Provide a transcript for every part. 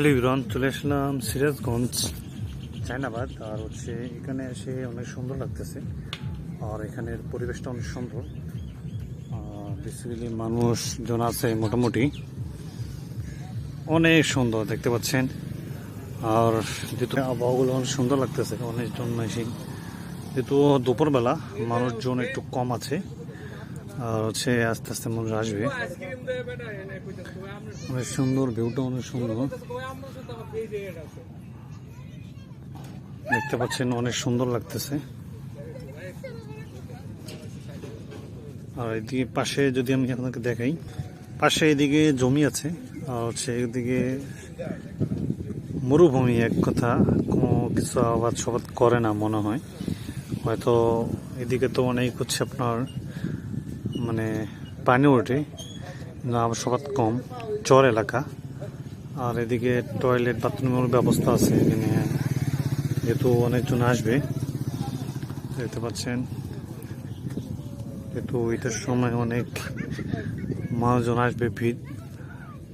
Hello ইউরন চলে আসলাম সিরাজগঞ্জ, চায়নাবাদ। আর হচ্ছে এখানে এসে অনেক সুন্দর লাগতেছে। আর এখানের পরিবেশটা অনেক সুন্দর। বেসিক্যালি মানুষজন আছে মোটামুটি। অনেক সুন্দর, দেখতে পাচ্ছেন। আর যেহেতু আবহাওয়াগুলো অনেক সুন্দর লাগতেছে, অনেকজন এসে যেহেতু দুপুরবেলা মানুষজন একটু কম আছে। আর হচ্ছে আস্তে আস্তে মানুষ আসবে অনেক সুন্দর ভিউটা অনেক সুন্দর। দেখতে পাচ্ছেন অনেক সুন্দর লাগতেছে। আর এদিকে পাশে যদি আমি আপনাকে দেখাই, পাশে এদিকে জমি আছে, আর হচ্ছে এদিকে মরুভূমি, এক কথা কোনো কিছু আবাদ সবাদ করে না মনে হয়। হয়তো এদিকে তো অনেক হচ্ছে আপনার মানে পানি ওঠে আবাসবাদ কম। চর এলাকা। আর এদিকে টয়লেট বাথরুমের ব্যবস্থা আছে এখানে। যেহেতু অনেকজন আসবে, দেখতে পাচ্ছেন। যেহেতু এটার সময় অনেক মানুষজন আসবে, ভিড়।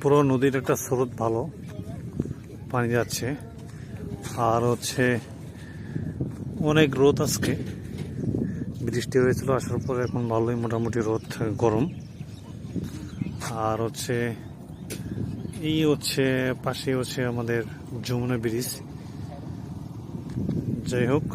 পুরো নদীর একটা স্রোত ভালো। পানি যাচ্ছে। আর হচ্ছে অনেক রোদ আজকে। বৃষ্টি হয়েছিল, আসার পরে এখন ভালোই মোটামুটি রোদ, গরম। আর হচ্ছে, এই হচ্ছে পাশে হচ্ছে আমাদের যমুনা ব্রিজ। যাই হোক